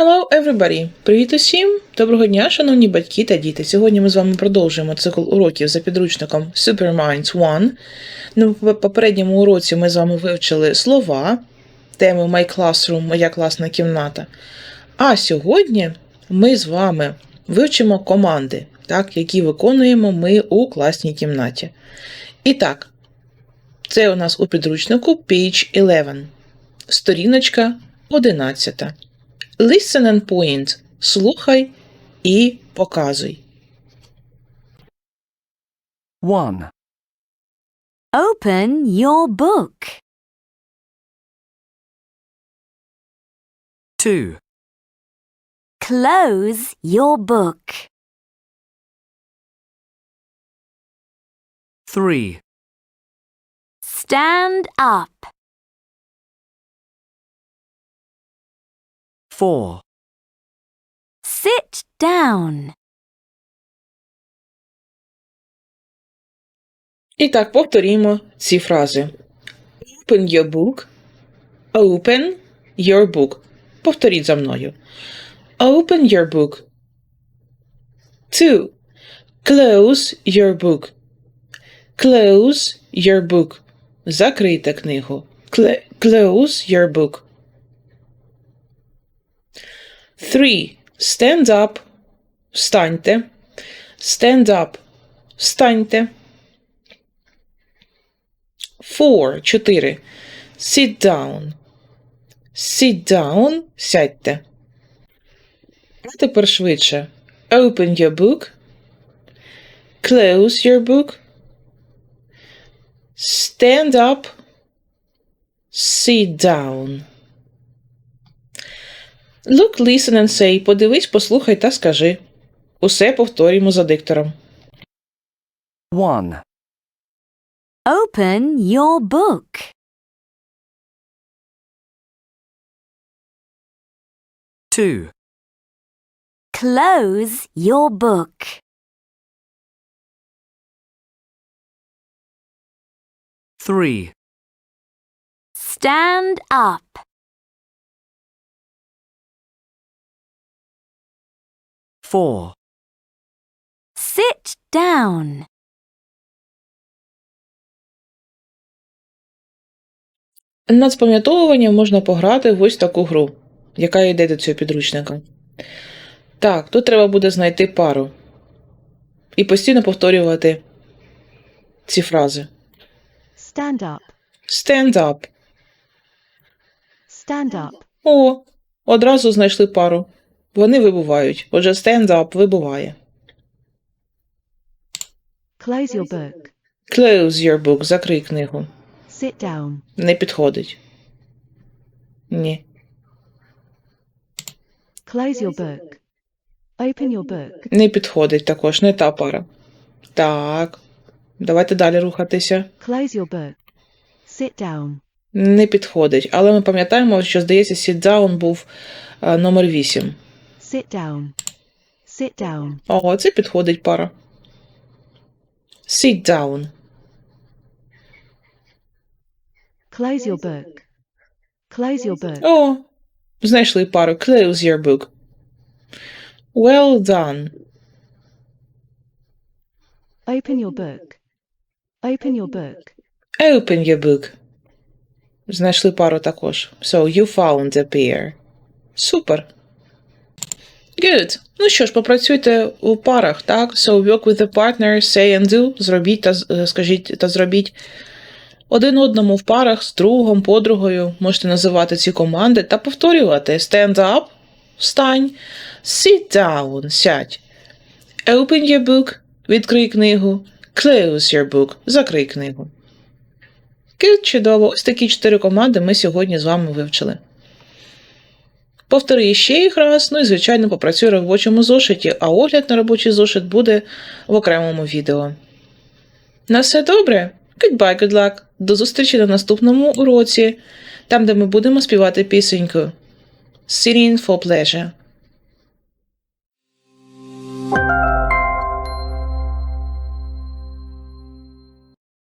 Hello everybody! Привіт усім! Доброго дня, шановні батьки та діти. Сьогодні ми з вами продовжуємо цикл уроків за підручником Superminds 1. Ну, в попередньому уроці ми з вами вивчили слова, теми My Classroom, моя класна кімната. А сьогодні ми з вами вивчимо команди, так, які виконуємо ми у класній кімнаті. І так, це у нас у підручнику Page 11, сторіночка 11. Listen and point. Слухай і показуй. 1. Open your book. 2. Close your book. 3. Stand up. 4. Sit down. І так повторімо ці фрази. Open your book. Open your book. Повторіть за мною. Open your book. 2. Close your book. Close your book. Закрийте книгу. Cl- Close your book. 3. Stand up. Встаньте. Stand up. Встаньте. 4. 4. Sit down. Sit down. Сядьте. А тепер швидше. Open your book. Close your book. Stand up. Sit down. Look, listen and say. Подивись, послухай та скажи. Усе повторюємо за диктором. 1. Open your book. 2. Close your book. 3. Stand up. 4. Sit down. Над спам'ятовуванням можна пограти в ось таку гру, яка йде до цього підручника. Так, тут треба буде знайти пару і постійно повторювати ці фрази. Stand up. Stand up. Stand up. О, одразу знайшли пару. Вони вибувають. Отже, stand up вибуває. Close your book. Close your book. Закрий книгу. Sit down. Не підходить. Ні. Close your book. Open your book. Не підходить також. Не та пара. Так. Давайте далі рухатися. Close your book. Sit down. Не підходить. Але ми пам'ятаємо, що, здається, sit down був е, номер 8. Sit down. Sit down. Ого, це підходить пара. Sit down. Close your book. Close your book. О, знайшли пару. Close your book. Well done. Open your book. Open your book. Open your book. Знайшли пару також. So you found a pair. Супер. Good. Ну що ж, попрацюйте у парах, так? So work with a partner, say and do. Зробіть та е, скажіть та зробіть. Один одному в парах з другом, подругою можете називати ці команди та повторювати. Stand up, встань. Sit down, сядь. Open your book, відкрий книгу. Close your book, закрий книгу. Good, чудово. Ось такі чотири команди ми сьогодні з вами вивчили. Повтори ще їх раз, ну і, звичайно, попрацюй в робочому зошиті, а огляд на робочий зошит буде в окремому відео. На все добре? Goodbye, good luck. До зустрічі на наступному уроці, там, де ми будемо співати пісеньку. Sitting for pleasure.